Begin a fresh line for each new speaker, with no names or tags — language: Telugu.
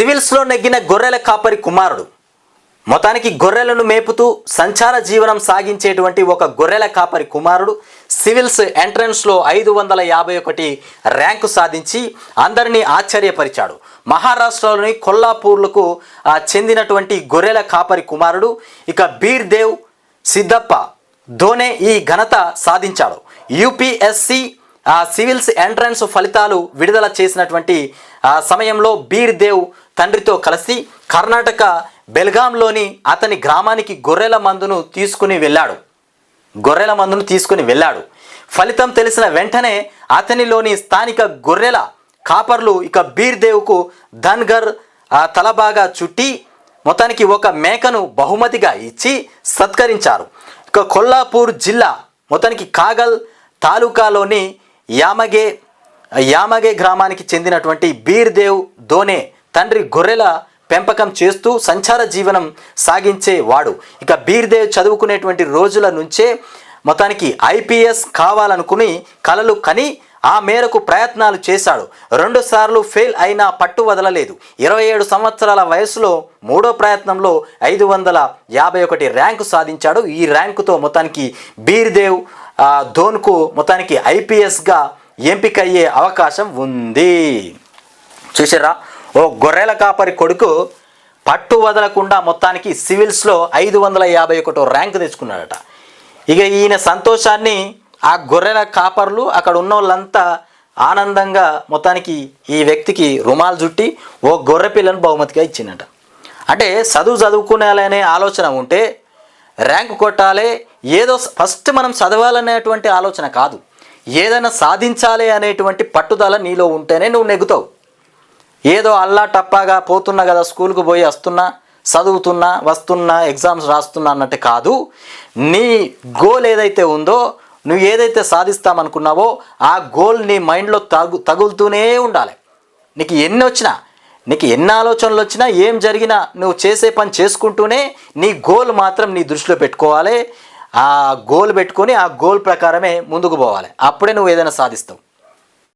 సివిల్స్లో నెగ్గిన గొర్రెల కాపరి కుమారుడు. మొత్తానికి గొర్రెలను మేపుతూ సంచార జీవనం సాగించేటువంటి ఒక గొర్రెల కాపరి కుమారుడు సివిల్స్ ఎంట్రన్స్లో ఐదు వందల యాభై ఒకటి ర్యాంకు సాధించి అందరినీ ఆశ్చర్యపరిచాడు. మహారాష్ట్రలోని కొల్లాపూర్లకు చెందినటువంటి గొర్రెల కాపరి కుమారుడు ఇక బీర్ దేవ్ సిద్దప్ప ధోనే ఈ ఘనత సాధించాడు. యూపీఎస్సి సివిల్స్ ఎంట్రన్స్ ఫలితాలు విడుదల చేసినటువంటి సమయంలో బీర్ దేవ్ తండ్రితో కలిసి కర్ణాటక బెల్గాంలోని అతని గ్రామానికి గొర్రెల మందును తీసుకుని వెళ్ళాడు. గొర్రెల మందును తీసుకుని వెళ్ళాడు. ఫలితం తెలిసిన వెంటనే అతనిలోని స్థానిక గొర్రెల కాపర్లు ఇక బీర్దేవ్కు ధన్గర్ తలబాగా చుట్టి మొత్తానికి ఒక మేకను బహుమతిగా ఇచ్చి సత్కరించారు. ఇక కొల్లాపూర్ జిల్లా మొత్తానికి కాగల్ తాలూకాలోని యామగే యామగే గ్రామానికి చెందినటువంటి బీర్దేవ్ దోనే తండ్రి గొర్రెల పెంపకం చేస్తూ సంచార జీవనం సాగించేవాడు. ఇక బీర్దేవ్ చదువుకునేటువంటి రోజుల నుంచే మొత్తానికి ఐపీఎస్ కావాలనుకుని కలలు కని ఆ మేరకు ప్రయత్నాలు చేశాడు. రెండుసార్లు ఫెయిల్ అయినా పట్టు వదలలేదు. ఇరవై ఏడు సంవత్సరాల వయసులో మూడో ప్రయత్నంలో ఐదు వందల యాభై ఒకటి ర్యాంకు సాధించాడు. ఈ ర్యాంకుతో మొత్తానికి బీర్దేవ్ ధోన్కు మొత్తానికి ఐపీఎస్గా ఎంపికయ్యే అవకాశం ఉంది. చూసారా ఓ గొర్రెల కాపరి కొడుకు పట్టు వదలకుండా మొత్తానికి సివిల్స్లో ఐదు వందల యాభై ఒకటో ర్యాంక్ తెచ్చుకున్నాడట. ఇక ఈయన సంతోషాన్ని ఆ గొర్రెల కాపర్లు అక్కడ ఉన్న వాళ్ళంతా ఆనందంగా మొత్తానికి ఈ వ్యక్తికి రుమాలు చుట్టి ఓ గొర్రె పిల్లను బహుమతిగా ఇచ్చిందట. అంటే చదువు చదువుకునేలనే ఆలోచన ఉంటే ర్యాంక్ కొట్టాలి ఏదో ఫస్ట్ మనం చదవాలనేటువంటి ఆలోచన కాదు. ఏదైనా సాధించాలి అనేటువంటి పట్టుదల నీలో ఉంటేనే నువ్వు నెగ్గుతావు. ఏదో అల్లా టప్పాగా పోతున్నా కదా స్కూల్కి పోయి వస్తున్నా చదువుతున్నా వస్తున్నా ఎగ్జామ్స్ రాస్తున్నా అన్నట్టు కాదు. నీ గోల్ ఏదైతే ఉందో నువ్వు ఏదైతే సాధిస్తామనుకున్నావో ఆ గోల్ నీ మైండ్లో తగు తగులుతూనే ఉండాలి. నీకు ఎన్ని వచ్చినా నీకు ఎన్ని ఆలోచనలు వచ్చినా ఏం జరిగినా నువ్వు చేసే పని చేసుకుంటూనే నీ గోల్ మాత్రం నీ దృష్టిలో పెట్టుకోవాలి. ఆ గోల్ పెట్టుకొని ఆ గోల్ ప్రకారమే ముందుకు పోవాలి. అప్పుడే నువ్వు ఏదైనా సాధిస్తావు.